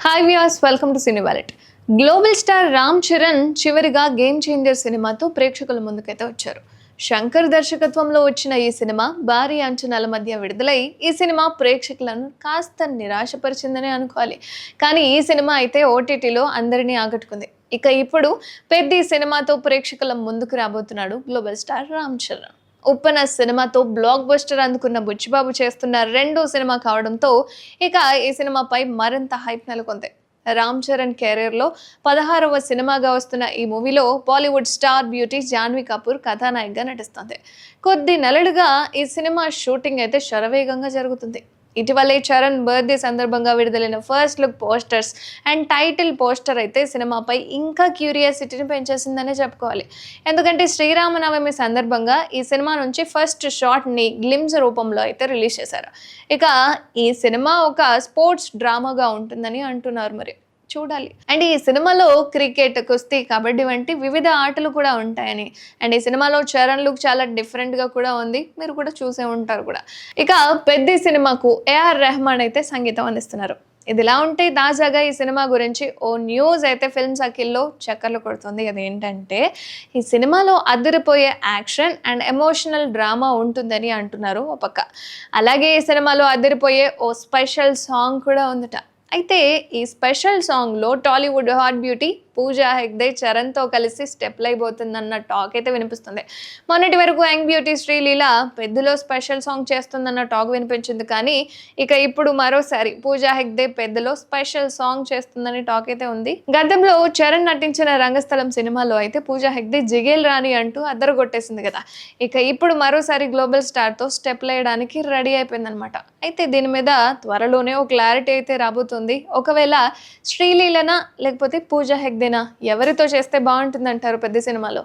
Hi viewers welcome to cine wallet global star Ram Charan చివరిగా game changer సినిమాతో ప్రేక్షకుల ముందుకైతే వచ్చారు. శంకర్ దర్శకత్వంలో వచ్చిన ఈ సినిమా భారీ అంచనాల మధ్య విడుదలై ఈ సినిమా ప్రేక్షకులను కాస్త నిరాశపరిచిందని అనుకోవాలి. కానీ ఈ సినిమా అయితే ఓటీటీలో అందరినీ ఆకట్టుకుంది. ఇక ఇప్పుడు పెద్ద ఈ సినిమాతో ప్రేక్షకుల ముందుకు రాబోతున్నాడు గ్లోబల్ స్టార్ రామ్ చరణ్ ఉప్పన సినిమాతో బ్లాక్ బస్టర్ అందుకున్న బుచ్చిబాబు చేస్తున్న రెండో సినిమా కావడంతో ఇక ఈ సినిమాపై మరింత హైప్ నెలకొంది. రామ్ చరణ్ కెరీర్లో పదహారవ సినిమాగా వస్తున్న ఈ మూవీలో Bollywood star beauty Janhvi Kapoor కథానాయికగా నటిస్తుంది. కొద్ది నెలలుగా ఈ సినిమా షూటింగ్ అయితే శరవేగంగా జరుగుతుంది. ఇటీవలే చరణ్ బర్త్డే సందర్భంగా విడుదలైన first look posters and title poster అయితే సినిమాపై ఇంకా క్యూరియాసిటీని పెంచేసిందనే చెప్పుకోవాలి. ఎందుకంటే శ్రీరామనవమి సందర్భంగా ఈ సినిమా నుంచి ఫస్ట్ షాట్ని గ్లిమ్స్ రూపంలో అయితే రిలీజ్ చేశారు. ఇక ఈ సినిమా ఒక స్పోర్ట్స్ డ్రామాగా ఉంటుందని అంటున్నారు మరి. చూడాలి. అండ్ ఈ సినిమాలో క్రికెట్ కుస్తీ కబడ్డీ వంటి వివిధ ఆటలు కూడా ఉంటాయని. అండ్ ఈ సినిమాలో చరణ్ లుక్ చాలా డిఫరెంట్గా కూడా ఉంది. మీరు కూడా చూసే ఉంటారు కూడా. ఇక పెద్ద సినిమాకు ఏఆర్ రెహమాన్ అయితే సంగీతం అందిస్తున్నారు. ఇదిలా ఉంటే తాజాగా ఈ సినిమా గురించి ఓ న్యూస్ అయితే ఫిల్మ్ సర్కిల్లో చక్కర్లు కొడుతుంది. అదేంటంటే ఈ సినిమాలో అదిరిపోయే యాక్షన్ అండ్ ఎమోషనల్ డ్రామా ఉంటుందని అంటున్నారు ఒక పక్క. అలాగే ఈ సినిమాలో అదిరిపోయే ఓ స్పెషల్ సాంగ్ కూడా ఉందట. అయితే ఈ స్పెషల్ సాంగ్లో Tollywood hot beauty Pooja Hegde చరణ్తో కలిసి స్టెప్లు అయిపోతుందన్న టాక్ అయితే వినిపిస్తుంది. మొన్నటి వరకు యంగ్ బ్యూటీ శ్రీలీల పెద్దలో స్పెషల్ సాంగ్ చేస్తుందన్న టాక్ వినిపించింది. కానీ ఇక ఇప్పుడు మరోసారి పూజా హెగ్దే పెద్దలో స్పెషల్ సాంగ్ చేస్తుందని టాక్ అయితే ఉంది. గతంలో చరణ్ నటించిన రంగస్థలం సినిమాలో అయితే పూజా హెగ్దే జిగేల్ రాణి అంటూ అద్దరు కొట్టేసింది కదా. ఇక ఇప్పుడు మరోసారి గ్లోబల్ స్టార్తో స్టెప్ వేయడానికి రెడీ అయిపోయిందనమాట అయితే దీని మీద త్వరలోనే ఒక క్లారిటీ అయితే రాబోతుంది. ఒకవేళ శ్రీలీలన లేకపోతే పూజా హెగ్దేనా ఎవరితో చేస్తే బాగుంటుందంటారు పెద్ద సినిమాలో?